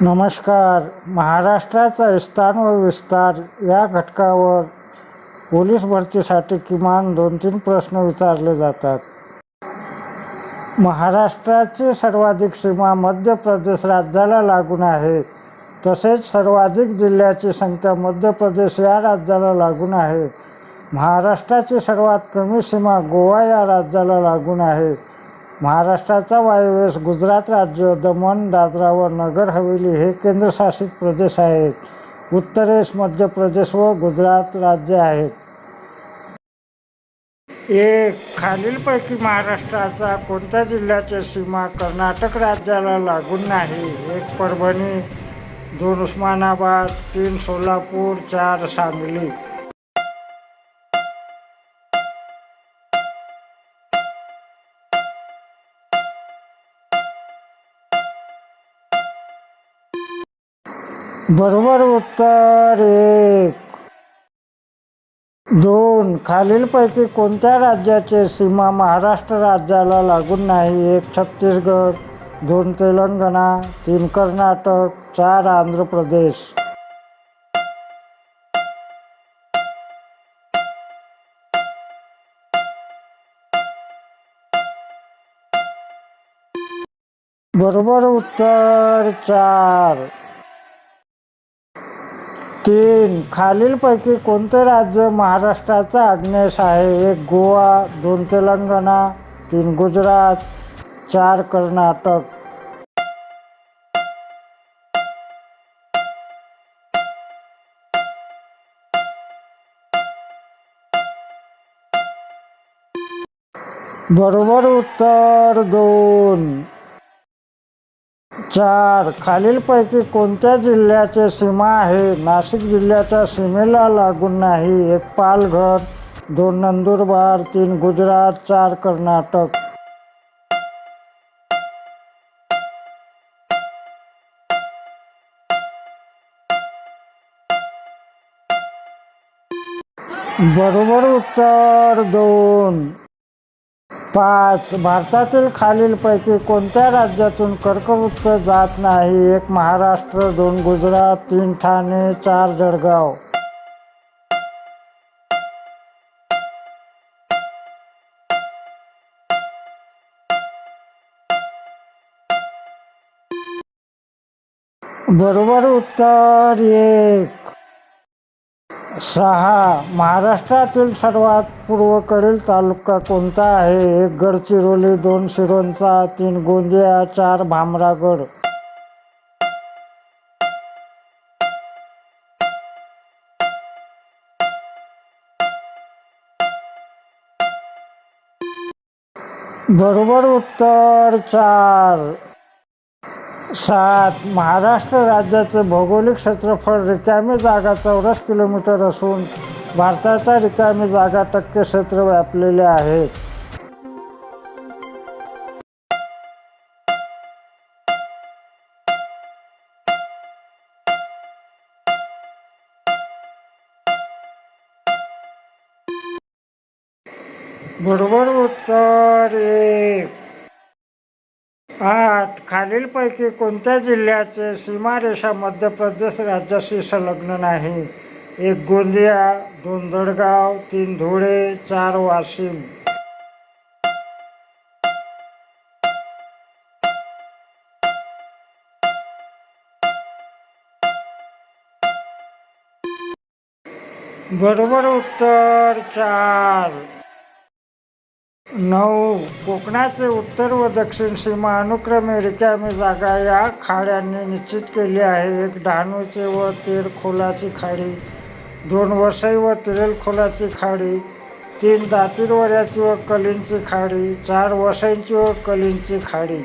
नमस्कार. महाराष्ट्राचा विस्तार व विस्तार या घटकावर पोलीस भरतीसाठी किमान दोन तीन प्रश्न विचारले जातात. महाराष्ट्राची सर्वाधिक सीमा मध्य प्रदेश राज्याला लागून आहे. तसेच सर्वाधिक जिल्ह्याची संख्या मध्य प्रदेश या राज्याला लागून आहे. महाराष्ट्राची सर्वात कमी सीमा गोवा या राज्याला लागून आहे. महाराष्ट्राचा वायव्यस गुजरात राज्य दमण दादरा व नगर हवेली हे केंद्रशासित प्रदेश आहेत. उत्तरेस मध्य प्रदेश व गुजरात राज्य आहेत. एक खालीलपैकी महाराष्ट्राचा कोणत्या जिल्ह्याची सीमा कर्नाटक राज्याला लागून नाही? एक परभणी दोन उस्मानाबाद तीन सोलापूर चार सांगली. बरोबर उत्तर एक. दोन खालीलपैकी कोणत्या राज्याचे सीमा महाराष्ट्र राज्याला लागून नाही? एक छत्तीसगड दोन तेलंगणा तीन कर्नाटक चार आंध्र प्रदेश. बरोबर उत्तर चार. तीन. खालीलपैकी कोणते राज्य महाराष्ट्राचा आग्नेश आहे? एक गोवा दोन तेलंगणा तीन गुजरात चार कर्नाटक. बरोबर उत्तर दोन. चार. खालीलपैकी कोणत्या जिल्ह्याचे सीमा आहे? नाशिक जिल्ह्याच्या सीमेला लागून नाही. एक पालघर दोन नंदुरबार तीन गुजरात चार कर्नाटक. बरोबर उत्तर दोन. पाच. भारतातील खालीलपैकी कोणत्या राज्यातून कर्कवृत्त जात नाही? एक महाराष्ट्र दोन गुजरात तीन ठाणे चार जळगाव. बरोबर उत्तर एक. सहा. महाराष्ट्रातील सर्वात पूर्वकडील तालुका कोणता आहे? एक गडचिरोली दोन शिरोंचा तीन गोंदिया चार भामरागड. बरोबर उत्तर चार. सात महाराष्ट्र राज्याचे भौगोलिक क्षेत्रफळ रिकामी जागा चौरस किलोमीटर असून भारताच्या रिकामी जागा टक्के क्षेत्र व्यापलेले आहेत बरोबर उत्तर एक आठ खालीलपैकी कोणत्या जिल्ह्याचे सीमारेषा मध्य प्रदेश राज्याशी संलग्न नाही? एक गोंदिया दोन जळगाव तीन धुळे चार वाशिम. बरोबर उत्तर चार. नऊ. कोकणाचे उत्तर व दक्षिण सीमा अनुक्रमे रिकामी जागा या खाड्यांनी निश्चित केली आहे. एक डहाणूचे व तेर खोलाची खाडी दोन वसई व तिरेल खोलाची खाडी तीन दातीरवऱ्याची व कलींची खाडी चार वसईंची व कलींची खाडी.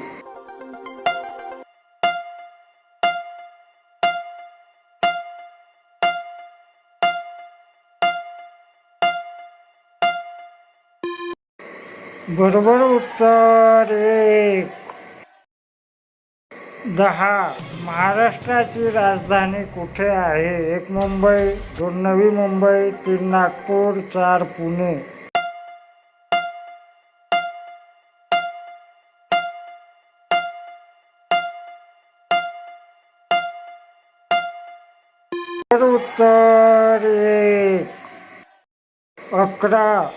बरोबर उत्तर एक. दहा. महाराष्ट्राची राजधानी कुठे आहे? एक मुंबई दोन नवी मुंबई तीन नागपूर चार पुणे. उत्तर एक. अकरा.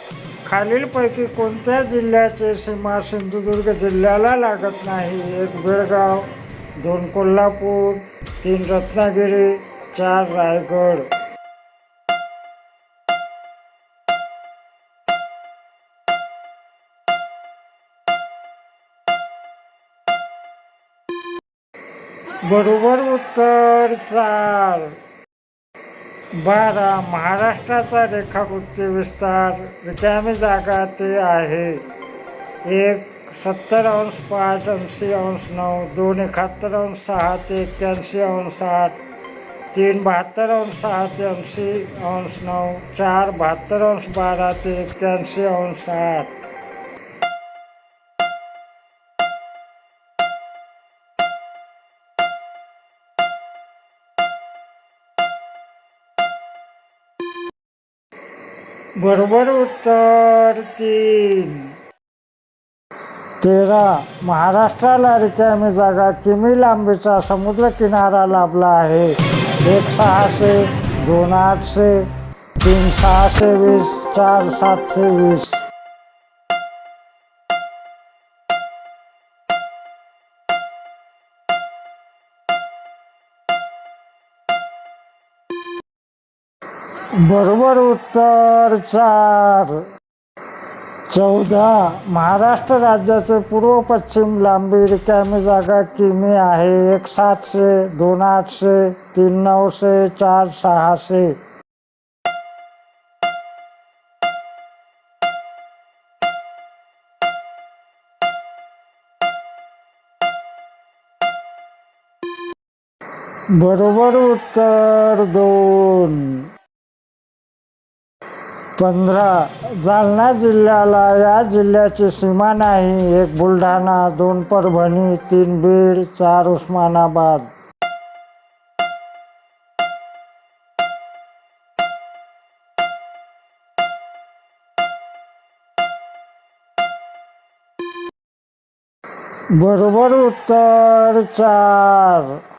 खालीलपैकी कोणत्या जिल्ह्याचे सीमा सिंधुदुर्ग जिल्ह्याला लागत नाही? एक बेळगाव दोन कोल्हापूर तीन रत्नागिरी चार रायगड. बरोबर उत्तर चार. बारा महाराष्ट्राचा रेखाकृती विस्तार रिकामी जागा ते आहे. एक सत्तर अंश पाच ऐंशी अंश नऊ दोन एकाहत्तर अंश सहा ते एक्क्याऐंशी अंश आठ तीन बहात्तर अंश सहा ते ऐंशी अंश नऊ चार बहात्तर अंश बारा ते एक्क्याऐंशी अंश आठ. बरोबर उत्तर तीन. तेरा. महाराष्ट्राला रिकामी जागा किमी लांबीचा समुद्रकिनारा लाभला आहे? एक सहाशे दोन आठशे तीन सहाशे वीस चार सातशे वीस. बरोबर उत्तर चार. चौदा. महाराष्ट्र राज्याचे पूर्व पश्चिम लांबी रिकामी जागा किमी आहे? एक सातशे दोन आठशे तीन नऊशे चार सहाशे. बरोबर उत्तर दोन. पंधरा. जालना जिल्ह्याला या जिल्ह्याची सीमा नाही. एक बुलढाणा दोन परभणी तीन बीड चार उस्मानाबाद. बरोबर उत्तर चार.